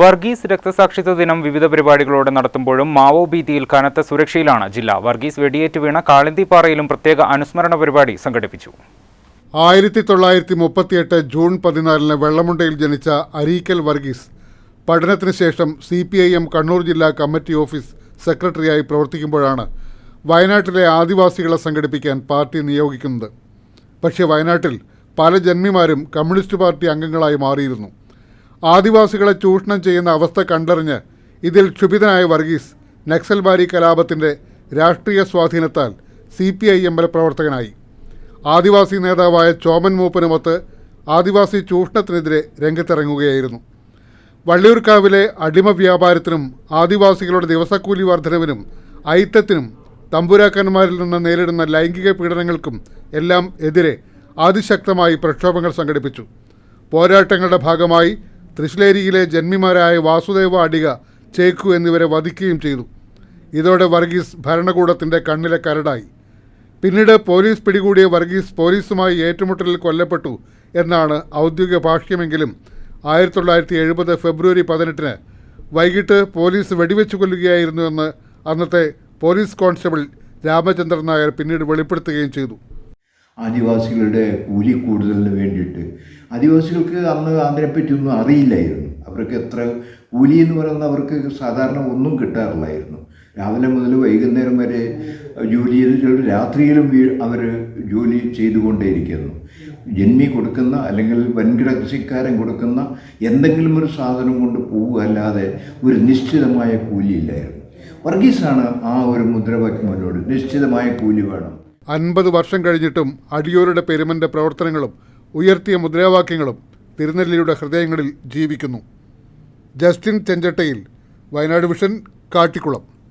വർഗീസ് രക്തസാക്ഷിത്വ ദിനം വിവിധ പരിപാടികളോടെ നടത്തുമ്പോഴും മാവോ ഭീതിയിൽ കനത്ത സുരക്ഷയിലാണ് ജില്ല. വർഗീസ് വെടിയേറ്റ് വീണ കാളിന്തിപ്പാറയിലും പ്രത്യേക അനുസ്മരണ പരിപാടി സംഘടിപ്പിച്ചു. ആയിരത്തി തൊള്ളായിരത്തി മുപ്പത്തിയെട്ട് ജൂൺ പതിനാലിന് വെള്ളമുണ്ടയിൽ ജനിച്ച അരീക്കൽ വർഗീസ് പഠനത്തിന് ശേഷം C P I M Kannur ജില്ലാ കമ്മിറ്റി ഓഫീസ് സെക്രട്ടറിയായി പ്രവർത്തിക്കുമ്പോഴാണ് വയനാട്ടിലെ ആദിവാസികളെ സംഘടിപ്പിക്കാൻ പാർട്ടി നിയോഗിക്കുന്നത്. പക്ഷേ വയനാട്ടിൽ പല ജന്മിമാരും കമ്മ്യൂണിസ്റ്റ് പാർട്ടി അംഗങ്ങളായി മാറിയിരുന്നു. ആദിവാസികളെ ചൂഷണം ചെയ്യുന്ന അവസ്ഥ കണ്ടറിഞ്ഞ് ഇതിൽ ക്ഷുഭിതനായ വർഗീസ് നക്സൽബാരി കലാപത്തിന്റെ രാഷ്ട്രീയ സ്വാധീനത്താൽ C P I M L പ്രവർത്തകനായി. ആദിവാസി നേതാവായ ചോമൻ മൂപ്പനുമൊത്ത് ആദിവാസി ചൂഷണത്തിനെതിരെ രംഗത്തിറങ്ങുകയായിരുന്നു. വള്ളിയൂർക്കാവിലെ അടിമ വ്യാപാരത്തിനും ആദിവാസികളുടെ ദിവസക്കൂലി വർധനവിനും ഐത്തത്തിനും തമ്പുരാക്കന്മാരിൽ നിന്ന് നേരിടുന്ന ലൈംഗിക പീഡനങ്ങൾക്കും എല്ലാം എതിരെ അതിശക്തമായി പ്രക്ഷോഭങ്ങൾ സംഘടിപ്പിച്ചു. പോരാട്ടങ്ങളുടെ ഭാഗമായി തൃശ്ശിലേരിയിലെ ജന്മിമാരായ വാസുദേവ അടിക ചേക്കു എന്നിവരെ വധിക്കുകയും ചെയ്തു. ഇതോടെ വർഗീസ് ഭരണകൂടത്തിന്റെ കണ്ണിലെ കരടായി. പിന്നീട് പോലീസ് പിടികൂടിയ വർഗീസ് പോലീസുമായി ഏറ്റുമുട്ടലിൽ കൊല്ലപ്പെട്ടു എന്നാണ് ഔദ്യോഗിക ഭാഷ്യമെങ്കിലും ആയിരത്തി തൊള്ളായിരത്തി എഴുപത് ഫെബ്രുവരി പതിനെട്ടിന് വൈകിട്ട് പോലീസ് വെടിവെച്ച് കൊല്ലുകയായിരുന്നുവെന്ന് അന്നത്തെ പോലീസ് കോൺസ്റ്റബിൾ രാമചന്ദ്രൻ നായർ പിന്നീട് വെളിപ്പെടുത്തുകയും ചെയ്തു. ആദിവാസികളുടെ കൂലി കൂടുതലിന് വേണ്ടിയിട്ട്. ആദിവാസികൾക്ക് അന്ന് അതിനെപ്പറ്റി ഒന്നും അറിയില്ലായിരുന്നു. അവർക്ക് എത്ര കൂലി എന്ന് പറയുന്നത് അവർക്ക് സാധാരണ ഒന്നും കിട്ടാറില്ലായിരുന്നു. രാവിലെ മുതൽ വൈകുന്നേരം വരെ ജോലി ചെയ്ത് ചില രാത്രിയിലും അവർ ജോലി ചെയ്തുകൊണ്ടേയിരിക്കുന്നു. ജന്മി കൊടുക്കുന്ന അല്ലെങ്കിൽ വൻകിട കൃഷിക്കാരൻ കൊടുക്കുന്ന എന്തെങ്കിലും ഒരു സാധനം കൊണ്ട് പോവുക അല്ലാതെ ഒരു നിശ്ചിതമായ കൂലിയില്ലായിരുന്നു വർഗീസാണ് ആ ഒരു മുദ്രാവാക്യം മുന്നോട്ട് നിശ്ചിതമായ കൂലി വേണം. അൻപത് വർഷം കഴിഞ്ഞിട്ടും അടിയോരുടെ പെരുമന്റെ പ്രവർത്തനങ്ങളും ഉയർത്തിയ മുദ്രാവാക്യങ്ങളും തിരുനെല്ലിയുടെ ഹൃദയങ്ങളിൽ ജീവിക്കുന്നു. ജസ്റ്റിൻ ചെഞ്ചട്ടയിൽ വയനാട് വിഷൻ കാട്ടിക്കുളം.